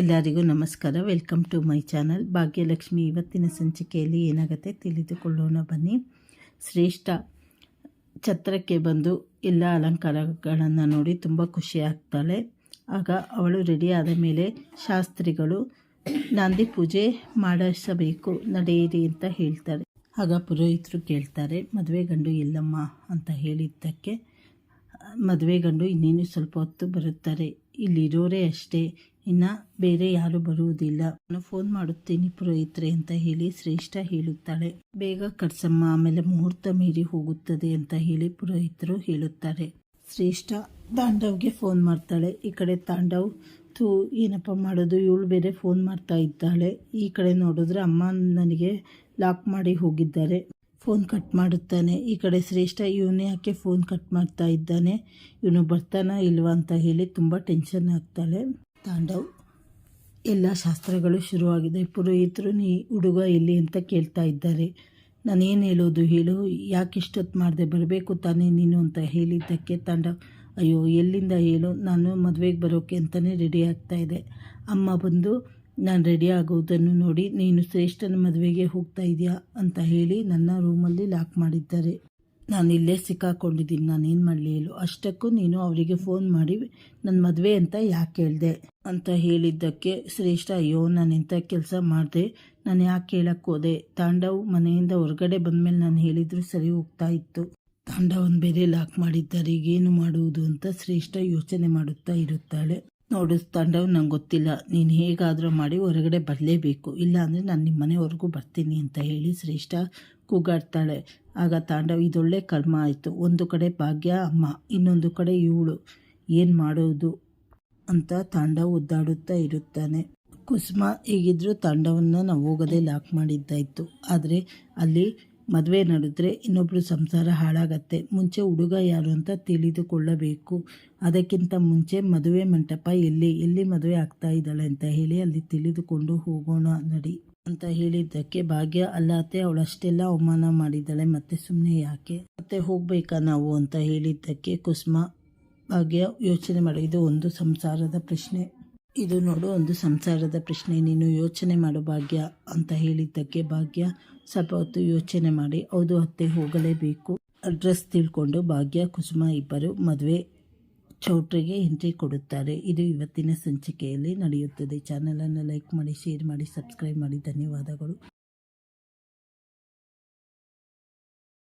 ಎಲ್ಲರಿಗೂ ನಮಸ್ಕಾರ. Welcome to my channel. Bhagyalakshmi ಇವತ್ತಿನ ಸಂಚಿಕೆಯಲ್ಲಿ ಏನಾಗುತ್ತೆ ತಿಳಿದುಕೊಳ್ಳೋಣ ಬನ್ನಿ. ಶ್ರೇಷ್ಠ ಛತ್ರಕ್ಕೆ ಬಂದು ಎಲ್ಲ ಅಲಂಕಾರಗಳನ್ನು ನೋಡಿ ತುಂಬ ಖುಷಿ ಆಗ್ತಾಳೆ. ಆಗ ಅವಳು ರೆಡಿ ಆದ ಮೇಲೆ ಶಾಸ್ತ್ರಿಗಳು ನಾಂದಿ ಪೂಜೆ ಮಾಡಿಸಬೇಕು, ನಡೆಯಿರಿ ಅಂತ ಹೇಳ್ತಾರೆ. ಆಗ ಪುರೋಹಿತರು ಕೇಳ್ತಾರೆ, ಮದುವೆ ಗಂಡು ಇಲ್ಲಮ್ಮ ಅಂತ ಹೇಳಿದ್ದಕ್ಕೆ, ಮದುವೆ ಗಂಡು ಇನ್ನೇನು ಸ್ವಲ್ಪ ಹೊತ್ತು ಬರುತ್ತಾರೆ. ಇಲ್ಲಿರೋರೇ ಅಷ್ಟೇ. ಇನ್ನು ಬೇರೆ ಯಾರು ಬರುವುದಿಲ್ಲ. ನಾನು ಫೋನ್ ಮಾಡುತ್ತೀನಿ ಪುರೋಹಿತ್ರೆ ಅಂತ ಹೇಳಿ ಶ್ರೇಷ್ಠ ಹೇಳುತ್ತಾಳೆ. ಬೇಗ ಕಟ್ಸಮ್ಮ, ಆಮೇಲೆ ಮುಹೂರ್ತ ಮೀರಿ ಹೋಗುತ್ತದೆ ಅಂತ ಹೇಳಿ ಪುರೋಹಿತರು ಹೇಳುತ್ತಾರೆ. ಶ್ರೇಷ್ಠ ತಾಂಡವ್ಗೆ ಫೋನ್ ಮಾಡ್ತಾಳೆ. ಈ ಕಡೆ ತಾಂಡವ್ ತೂ ಏನಪ್ಪ ಮಾಡೋದು? ಇವಳು ಬೇರೆ ಫೋನ್ ಮಾಡ್ತಾ ಇದ್ದಾಳೆ. ಈ ಕಡೆ ನೋಡಿದ್ರೆ ಅಮ್ಮ ನನಗೆ ಲಾಕ್ ಮಾಡಿ ಹೋಗಿದ್ದಾರೆ. ಫೋನ್ ಕಟ್ ಮಾಡುತ್ತಾನೆ. ಈ ಕಡೆ ಶ್ರೇಷ್ಠ ಇವನೇ ಯಾಕೆ ಫೋನ್ ಕಟ್ ಮಾಡ್ತಾ ಇದ್ದಾನೆ? ಇವನು ಬರ್ತಾನಾ ಇಲ್ವಾ ಅಂತ ಹೇಳಿ ತುಂಬ ಟೆನ್ಷನ್ ಆಗ್ತಾಳೆ. ತಾಂಡವ್, ಎಲ್ಲ ಶಾಸ್ತ್ರಗಳು ಶುರುವಾಗಿದೆ. ಪುರೋಹಿತರು, ನೀ ಹುಡುಗ ಎಲ್ಲಿ ಅಂತ ಕೇಳ್ತಾ ಇದ್ದಾರೆ. ನಾನೇನು ಹೇಳೋದು ಹೇಳು. ಯಾಕೆ ಇಷ್ಟೊತ್ತು ಮಾಡಿದೆ ಬರಬೇಕು ತಾನೇ ನೀನು ಅಂತ ಹೇಳಿದ್ದಕ್ಕೆ ತಾಂಡವ್, ಅಯ್ಯೋ ಎಲ್ಲಿಂದ ಹೇಳು? ನಾನು ಮದುವೆಗೆ ಬರೋಕ್ಕೆ ಅಂತಲೇ ರೆಡಿ ಆಗ್ತಾ ಇದೆ. ಅಮ್ಮ ಬಂದು ನಾನು ರೆಡಿ ಆಗೋದನ್ನು ನೋಡಿ, ನೀನು ಶ್ರೇಷ್ಠನ ಮದುವೆಗೆ ಹೋಗ್ತಾ ಇದೆಯಾ? ಅಂತ ಹೇಳಿ ನನ್ನ ರೂಮಲ್ಲಿ ಲಾಕ್ ಮಾಡಿದ್ದಾರೆ. ನಾನು ಇಲ್ಲೇ ಸಿಕ್ಕಾಕೊಂಡಿದ್ದೀನಿ. ನಾನೇನು ಮಾಡಲಿ ಹೇಳು. ಅಷ್ಟಕ್ಕೂ ನೀನು ಅವರಿಗೆ ಫೋನ್ ಮಾಡಿ ನನ್ನ ಮದುವೆ ಅಂತ ಯಾಕೆ ಹೇಳಿದೆ? ಅಂತ ಹೇಳಿದ್ದಕ್ಕೆ, ಶ್ರೇಷ್ಠ, ಅಯ್ಯೋ, ನಾನು ಎಂಥ ಕೆಲಸ ಮಾಡಿದೆ? ನಾನು ಯಾಕೆ ಹೇಳಕ್ಕೆ ಹೋದೆ? ತಾಂಡವ್ ಮನೆಯಿಂದ ಹೊರಗಡೆ ಬಂದಮೇಲೆ ನಾನು ಹೇಳಿದ್ರು ಸರಿ ಹೋಗ್ತಾ ಇತ್ತು. ತಾಂಡವನ್ನು ಬೇರೆ ಲಾಕ್ ಮಾಡಿದ್ದಾರೆ. ಈಗೇನು ಮಾಡುವುದು ಅಂತ ಶ್ರೇಷ್ಠ ಯೋಚನೆ ಮಾಡುತ್ತಾ ಇರುತ್ತಾಳೆ. ನೋಡು ತಾಂಡವ್ ನಂಗೆ ಗೊತ್ತಿಲ್ಲ. ನೀನು ಹೇಗಾದರೂ ಮಾಡಿ ಹೊರಗಡೆ ಬರಲೇಬೇಕು. ಇಲ್ಲಾಂದರೆ ನಾನು ನಿಮ್ಮ ಮನೆವರೆಗೂ ಬರ್ತೀನಿ ಅಂತ ಹೇಳಿ ಶ್ರೇಷ್ಠ ಕೂಗಾಡ್ತಾಳೆ. ಆಗ ತಾಂಡವ್, ಇದೊಳ್ಳೆ ಕರ್ಮ ಆಯಿತು. ಒಂದು ಕಡೆ ಭಾಗ್ಯ, ಅಮ್ಮ. ಇನ್ನೊಂದು ಕಡೆ ಇವಳು. ಏನು ಮಾಡೋದು? ಅಂತ ತಾಂಡವ್ ಒದ್ದಾಡುತ್ತಾ ಇರುತ್ತಾನೆ. ಕುಸುಮ ಹೇಗಿದ್ರು ತಾಂಡವನ್ನು ನಾವು ಹೋಗದೆ ಲಾಕ್ ಮಾಡಿದ್ದಾಯಿತು. ಆದರೆ ಅಲ್ಲಿ ಮದುವೆ ನಡೆದ್ರೆ ಇನ್ನೊಬ್ಬರು ಸಂಸಾರ ಹಾಳಾಗತ್ತೆ. ಮುಂಚೆ ಹುಡುಗ ಯಾರು ಅಂತ ತಿಳಿದುಕೊಳ್ಳಬೇಕು. ಅದಕ್ಕಿಂತ ಮುಂಚೆ ಮದುವೆ ಮಂಟಪ ಎಲ್ಲಿ ಎಲ್ಲಿ ಮದುವೆ ಆಗ್ತಾ ಇದ್ದಾಳೆ ಅಂತ ಹೇಳಿ ಅಲ್ಲಿ ತಿಳಿದುಕೊಂಡು ಹೋಗೋಣ ನಡಿ ಅಂತ ಹೇಳಿದ್ದಕ್ಕೆ ಭಾಗ್ಯ ಅಲ್ಲಾತೆ ಅವಳಷ್ಟೆಲ್ಲ ಅವಮಾನ ಮಾಡಿದ್ದಾಳೆ ಮತ್ತೆ ಸುಮ್ಮನೆ ಯಾಕೆ? ಮತ್ತೆ ಹೋಗ್ಬೇಕಾ ನಾವು ಅಂತ ಹೇಳಿದ್ದಕ್ಕೆ ಕುಸುಮ. ಭಾಗ್ಯ ಯೋಚನೆ ಮಾಡಿ, ಇದು ಒಂದು ಸಂಸಾರದ ಪ್ರಶ್ನೆ. ಇದು ನೋಡು, ಒಂದು ಸಂಸಾರದ ಪ್ರಶ್ನೆ. ನೀನು ಯೋಚನೆ ಮಾಡು ಭಾಗ್ಯ ಅಂತ ಹೇಳಿದ್ದಕ್ಕೆ ಭಾಗ್ಯ. ಸ್ವಲ್ಪ ಹೊತ್ತು ಯೋಚನೆ ಮಾಡಿ, ಹೌದು, ಅತ್ತೆ, ಹೋಗಲೇಬೇಕು. ಅಡ್ರೆಸ್ ತಿಳ್ಕೊಂಡು ಭಾಗ್ಯ, ಕುಸುಮ ಇಬ್ಬರು ಮದುವೆ ಚೌಟ್ರಿಗೆ ಎಂಟ್ರಿ ಕೊಡುತ್ತಾರೆ. ಇದು ಇವತ್ತಿನ ಸಂಚಿಕೆಯಲ್ಲಿ ನಡೆಯುತ್ತದೆ. ಚಾನಲನ್ನು ಲೈಕ್ ಮಾಡಿ, ಶೇರ್ ಮಾಡಿ, ಸಬ್ಸ್ಕ್ರೈಬ್ ಮಾಡಿ. ಧನ್ಯವಾದಗಳು.